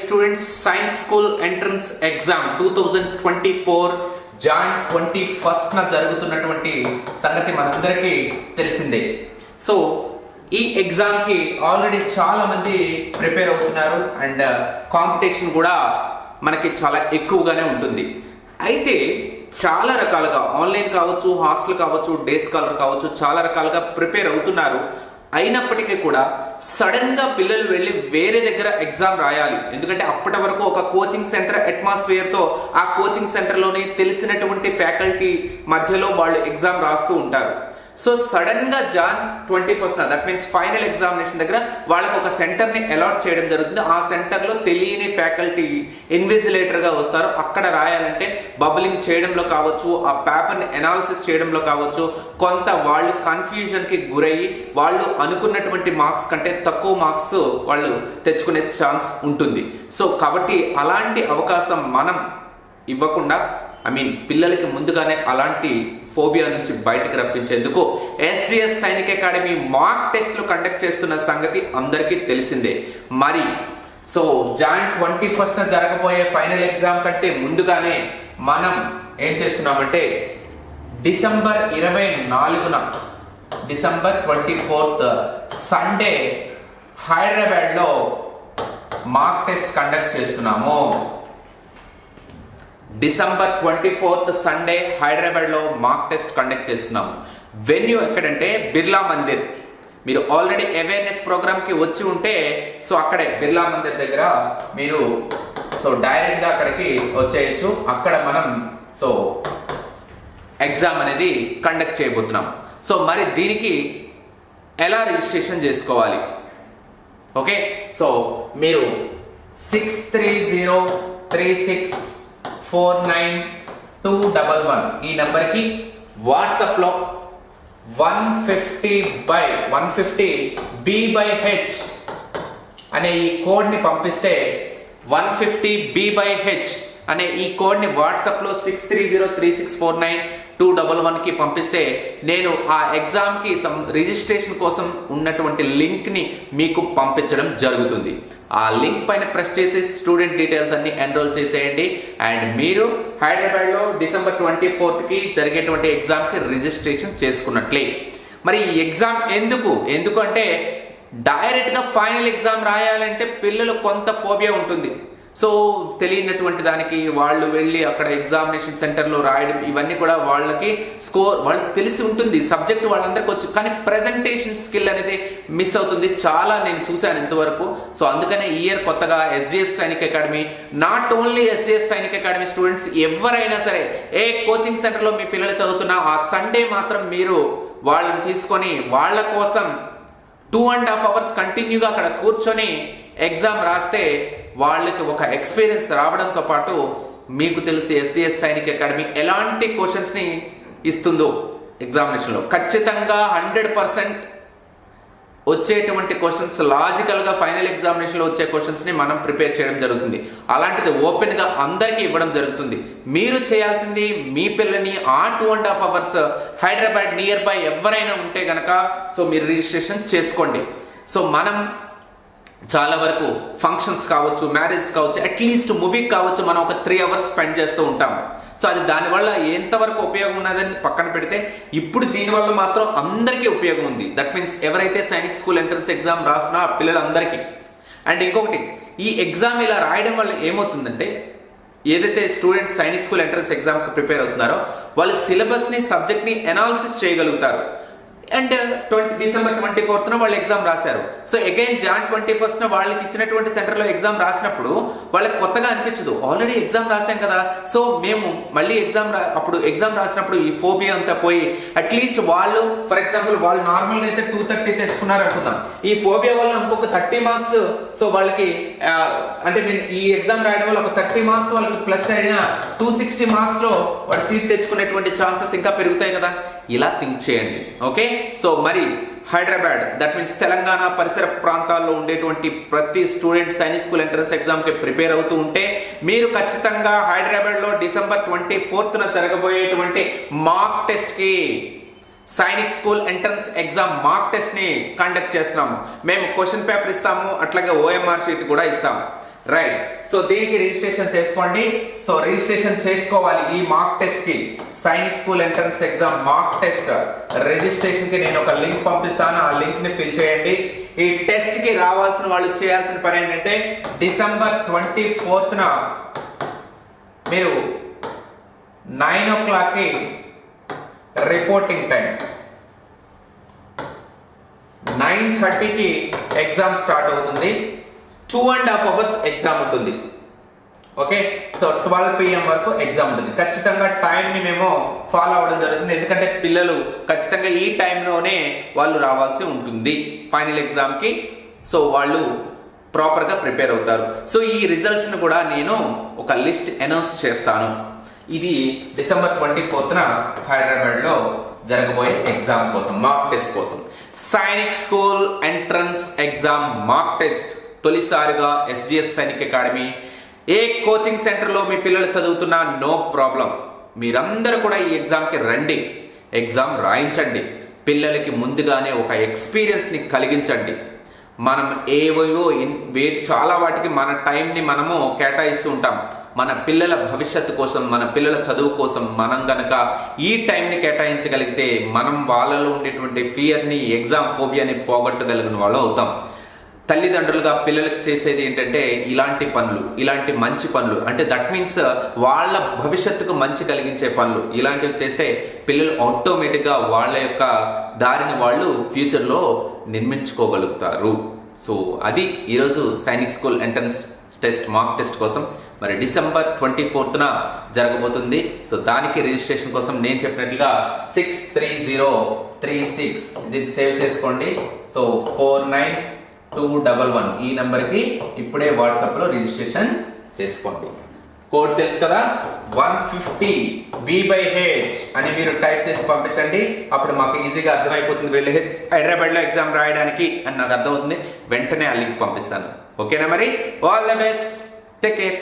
Students science school entrance exam two thousand twenty four Jan twenty first న జరుగుతున్నటువంటి సంగతి మనందరికీ తెలిసిందే. సో ఈ ఎగ్జామ్కి ఆల్రెడీ చాలా మంది ప్రిపేర్ అవుతున్నారు అండ్ కాంపిటీషన్ uh, కూడా మనకి చాలా ఎక్కువగానే ఉంటుంది. అయితే చాలా రకాలుగా ఆన్లైన్ కావచ్చు హాస్టల్ కావచ్చు డే స్కాలర్ కావచ్చు చాలా రకాలుగా ప్రిపేర్ అవుతున్నారు. అయినప్పటికీ కూడా సడన్గా పిల్లలు వెళ్ళి వేరే దగ్గర ఎగ్జామ్ రాయాలి. ఎందుకంటే అప్పటి వరకు ఒక కోచింగ్ సెంటర్ అట్మాస్ఫియర్తో ఆ కోచింగ్ సెంటర్లోని తెలిసినటువంటి ఫ్యాకల్టీ మధ్యలో వాళ్ళు ఎగ్జామ్ రాస్తూ ఉంటారు. సో సడన్గా Jan twenty first that means final examination దగ్గర వాళ్ళకి ఒక సెంటర్ని అలాట్ చేయడం జరుగుతుంది. ఆ సెంటర్లో తెలియని ఫ్యాకల్టీ ఇన్విజిలేటర్గా వస్తారు. అక్కడ రాయాలంటే బబులింగ్ చేయడంలో కావచ్చు ఆ పేపర్ని ఎనాలిసిస్ చేయడంలో కావచ్చు కొంత వాళ్ళు కన్ఫ్యూజన్కి గురయ్యి వాళ్ళు అనుకున్నటువంటి మార్క్స్ కంటే తక్కువ మార్క్స్ వాళ్ళు తెచ్చుకునే ఛాన్స్ ఉంటుంది. సో కాబట్టి అలాంటి అవకాశం మనం ఇవ్వకుండా ఐ మీన్ పిల్లలకి ముందుగానే అలాంటి ఫోబియా నుంచి బయటకు రప్పించేందుకు ఎస్జిఎస్ సైనిక్ అకాడమీ మాక్ టెస్ట్లు కండక్ట్ చేస్తున్న సంగతి అందరికీ తెలిసిందే. మరి సో జాన్ ట్వంటీ ఫస్ట్ జరగబోయే ఫైనల్ ఎగ్జామ్ కంటే ముందుగానే మనం ఏం చేస్తున్నామంటే డిసెంబర్ ఇరవై నాలుగున డిసెంబర్ ట్వంటీ ఫోర్త్ సండే హైదరాబాద్లో మాక్ టెస్ట్ కండక్ట్ చేస్తున్నాము. డిసెంబర్ ట్వంటీ ఫోర్త్ సండే హైదరాబాద్లో మాక్ టెస్ట్ కండక్ట్ చేస్తున్నాము వెన్యూ ఎక్కడంటే బిర్లా మందిర్. మీరు ఆల్రెడీ అవేర్నెస్ ప్రోగ్రామ్కి వచ్చి ఉంటే సో అక్కడే బిర్లా మందిర్ దగ్గర మీరు సో డైరెక్ట్గా అక్కడికి వచ్చేయచ్చు. అక్కడ మనం సో ఎగ్జామ్ అనేది కండక్ట్ చేయబోతున్నాం. సో మరి దీనికి ఎలా రిజిస్ట్రేషన్ చేసుకోవాలి? ఓకే? సో మీరు six three zero three six four nine two double one. ఈ నెంబర్కి వాట్సాప్లో one fifty by one fifty B by H అనే ఈ కోడ్ని పంపిస్తే one fifty B by H అనే ఈ కోడ్ని వాట్సాప్లో six three zero three six four nine two double వన్కి పంపిస్తే నేను ఆ ఎగ్జామ్కి సం రిజిస్ట్రేషన్ కోసం ఉన్నటువంటి లింక్ని మీకు పంపించడం జరుగుతుంది. ఆ లింక్ పైన ప్రెస్ చేసి స్టూడెంట్ డీటెయిల్స్ అన్ని ఎన్రోల్ చేసేయండి. అండ్ మీరు హైదరాబాద్లో డిసెంబర్ ట్వంటీ ఫోర్త్కి జరిగేటువంటి ఎగ్జామ్కి రిజిస్ట్రేషన్ చేసుకున్నట్లే. మరి ఈ ఎగ్జామ్ ఎందుకు? ఎందుకంటే డైరెక్ట్గా ఫైనల్ ఎగ్జామ్ రాయాలంటే పిల్లలు కొంత ఫోబియా ఉంటుంది. సో తెలియనటువంటి దానికి వాళ్ళు వెళ్ళి అక్కడ ఎగ్జామినేషన్ సెంటర్లో రాయడం ఇవన్నీ కూడా వాళ్ళకి స్కోర్ వాళ్ళకి తెలిసి ఉంటుంది. సబ్జెక్ట్ వాళ్ళందరికీ వచ్చు కానీ ప్రజెంటేషన్ స్కిల్ అనేది మిస్ అవుతుంది. చాలా నేను చూశాను ఇంతవరకు. సో అందుకనే ఈ ఇయర్ కొత్తగా SGS Sainik academy not only SGS Sainik academy students ఎవరైనా సరే ఏ కోచింగ్ సెంటర్లో మీ పిల్లలు చదువుతున్నా ఆ సండే మాత్రం మీరు వాళ్ళని తీసుకొని వాళ్ళ కోసం టూ అండ్ హాఫ్ అవర్స్ కంటిన్యూగా అక్కడ కూర్చొని ఎగ్జామ్ రాస్తే వాళ్ళకి ఒక ఎక్స్పీరియన్స్ రావడంతో పాటు మీకు తెలిసి ఎస్సీఎస్ సైనిక్ అకాడమీ ఎలాంటి క్వశ్చన్స్ని ఇస్తుందో ఎగ్జామినేషన్లో ఖచ్చితంగా హండ్రెడ్ పర్సెంట్ వచ్చేటువంటి క్వశ్చన్స్ లాజికల్గా ఫైనల్ ఎగ్జామినేషన్లో వచ్చే క్వశ్చన్స్ని మనం ప్రిపేర్ చేయడం జరుగుతుంది. అలాంటిది ఓపెన్గా అందరికీ ఇవ్వడం జరుగుతుంది. మీరు చేయాల్సింది మీ పిల్లని ఆ two and half hours Hyderabad nearby ఎవరైనా ఉంటే గనక సో మీరు రిజిస్ట్రేషన్ చేసుకోండి. సో మనం చాలా వరకు ఫంక్షన్స్ కావచ్చు మ్యారేజ్ కావచ్చు అట్లీస్ట్ మూవీకి కావచ్చు మనం ఒక త్రీ అవర్స్ స్పెండ్ చేస్తూ ఉంటాం. సో అది దానివల్ల ఎంతవరకు ఉపయోగం ఉన్నదని పక్కన పెడితే ఇప్పుడు దీనివల్ల మాత్రం అందరికీ ఉపయోగం ఉంది. దట్ మీన్స్ ఎవరైతే సైనిక్ స్కూల్ ఎంట్రన్స్ ఎగ్జామ్ రాస్తున్నా ఆ పిల్లలందరికీ. అండ్ ఇంకొకటి ఈ ఎగ్జామ్ ఇలా రాయడం వల్ల ఏమవుతుందంటే ఏదైతే స్టూడెంట్స్ సైనిక్ స్కూల్ ఎంట్రన్స్ ఎగ్జామ్కి ప్రిపేర్ అవుతున్నారో వాళ్ళు సిలబస్ని సబ్జెక్ట్ని ఎనాలిసిస్ చేయగలుగుతారు. అండ్ ట్వంటీ డిసెంబర్ ట్వంటీ ఫోర్త్న వాళ్ళు ఎగ్జామ్ రాశారు. సో అగైన్ జాన్ ట్వంటీ ఫస్ట్న వాళ్ళకి ఇచ్చినటువంటి సెంటర్లో ఎగ్జామ్ రాసినప్పుడు వాళ్ళకి కొత్తగా అనిపించదు. ఆల్రెడీ ఎగ్జామ్ రాసాం కదా. సో మేము మళ్ళీ ఎగ్జామ్ రా అప్పుడు ఎగ్జామ్ రాసినప్పుడు ఈ ఫోబియా అంతా పోయి అట్లీస్ట్ వాళ్ళు ఫర్ ఎగ్జాంపుల్ వాళ్ళు నార్మల్గా అయితే టూ థర్టీ తెచ్చుకున్నారు అనుకుందాం ఈ ఫోబియా వల్ల ఇంకొక థర్టీ మార్క్స్ సో వాళ్ళకి అంటే నేను ఈ ఎగ్జామ్ రాయడం వల్ల ఒక థర్టీ మార్క్స్ వాళ్ళకి ప్లస్ అయినా టూ సిక్స్టీ మార్క్స్లో వాడు సీట్ తెచ్చుకునేటువంటి ఛాన్సెస్ ఇంకా పెరుగుతాయి కదా. ఇలా థింక్ చేయండి. ఓకే సో మరి హైదరాబాద్ దట్ మీన్స్ తెలంగాణ పరిసర ప్రాంతాల్లో ఉండేటువంటి ప్రతి స్టూడెంట్ సైనిక్ స్కూల్ ఎంట్రన్స్ ఎగ్జామ్కి ప్రిపేర్ అవుతూ ఉంటే మీరు ఖచ్చితంగా హైదరాబాద్లో డిసెంబర్ ట్వంటీ ఫోర్త్న జరగబోయేటువంటి మాక్ టెస్ట్కి Sainik school entrance exam mock టెస్ట్ని conduct చేస్తున్నాము. మేము క్వశ్చన్ పేపర్ ఇస్తాము అట్లాగే ఓఎంఆర్ షీట్ కూడా ఇస్తాము. రైట్ సో దీనికి రిజిస్ట్రేషన్ చేసుకోండి? సో రిజిస్ట్రేషన్ చేసుకోవాలి ఈ మార్క్ టెస్ట్కి. Sainik school entrance exam mock test రిజిస్ట్రేషన్కి నేను ఒక లింక్ పంపిస్తాను. ఆ లింక్ని ఫిల్ చేయండి. ఈ టెస్ట్కి రావాల్సిన వాళ్ళు చేయాల్సిన పని ఏంటంటే డిసెంబర్ ట్వంటీ ఫోర్త్ మీరు నైన్ ఓ క్లాక్కి రిపోర్టింగ్ టైం నైన్ థర్టీకి ఎగ్జామ్ స్టార్ట్ అవుతుంది. Two and half hours exam ఉంటుంది. ఓకే సో ట్వెల్వ్ పిఎం వరకు ఎగ్జామ్ ఉంటుంది. ఖచ్చితంగా టైంని మేము ఫాలో అవ్వడం జరుగుతుంది. ఎందుకంటే పిల్లలు ఖచ్చితంగా ఈ టైంలోనే వాళ్ళు రావాల్సి ఉంటుంది ఫైనల్ ఎగ్జామ్కి సో వాళ్ళు ప్రాపర్గా ప్రిపేర్ అవుతారు. సో ఈ రిజల్ట్స్ని కూడా నేను ఒక లిస్ట్ అనౌన్స్ చేస్తాను. ఇది డిసెంబర్ ట్వంటీ ఫోర్త్న హైదరాబాద్లో జరగబోయే ఎగ్జామ్ కోసం మార్క్ టెస్ట్ కోసం. Sainik school entrance exam mock test తొలిసారిగా ఎస్జిఎస్ సైనిక్ అకాడమీ ఏ కోచింగ్ సెంటర్లో మీ పిల్లలు చదువుతున్నా నో ప్రాబ్లం. మీరందరూ కూడా ఈ ఎగ్జామ్కి రండి. ఎగ్జామ్ రాయించండి. పిల్లలకి ముందుగానే ఒక ఎక్స్పీరియన్స్ని కలిగించండి. మనం ఏవేవో వేటి చాలా వాటికి మన టైంని మనము కేటాయిస్తూ ఉంటాం. మన పిల్లల భవిష్యత్తు కోసం మన పిల్లల చదువు కోసం మనం గనక ఈ టైంని కేటాయించగలిగితే మనం వాళ్ళలో ఉండేటువంటి ఫియర్ని ఎగ్జామ్ ఫోబియాని పోగొట్టగలిగిన వాళ్ళు అవుతాం. తల్లిదండ్రులుగా పిల్లలకు చేసేది ఏంటంటే ఇలాంటి పనులు ఇలాంటి మంచి పనులు. అంటే దట్ మీన్స్ వాళ్ళ భవిష్యత్తుకు మంచి కలిగించే పనులు. ఇలాంటివి చేస్తే పిల్లలు ఆటోమేటిక్గా వాళ్ళ యొక్క దారిని వాళ్ళు ఫ్యూచర్లో నిర్మించుకోగలుగుతారు. సో అది ఈరోజు Sainik school entrance test mock test కోసం మరి డిసెంబర్ ట్వంటీ ఫోర్త్న జరగబోతుంది. సో దానికి రిజిస్ట్రేషన్ కోసం నేను చెప్పినట్లుగా six three zero three six ఇది సేవ్ చేసుకోండి. So four nine two double one ఈ నెంబర్కి ఇప్పుడే వాట్సాప్లో రిజిస్ట్రేషన్ చేసుకోండి. కోడ్ తెలుసు కదా? One fifty B by H అని మీరు టైప్ చేసి పంపించండి. అప్పుడు మాకు ఈజీగా అర్థమైపోతుంది. వీళ్ళు హెచ్ హైదరాబాద్లో ఎగ్జామ్ రాయడానికి అని నాకు అర్థమవుతుంది. వెంటనే ఆ లింక్ పంపిస్తాను. ఓకేనా మరి? All the best take care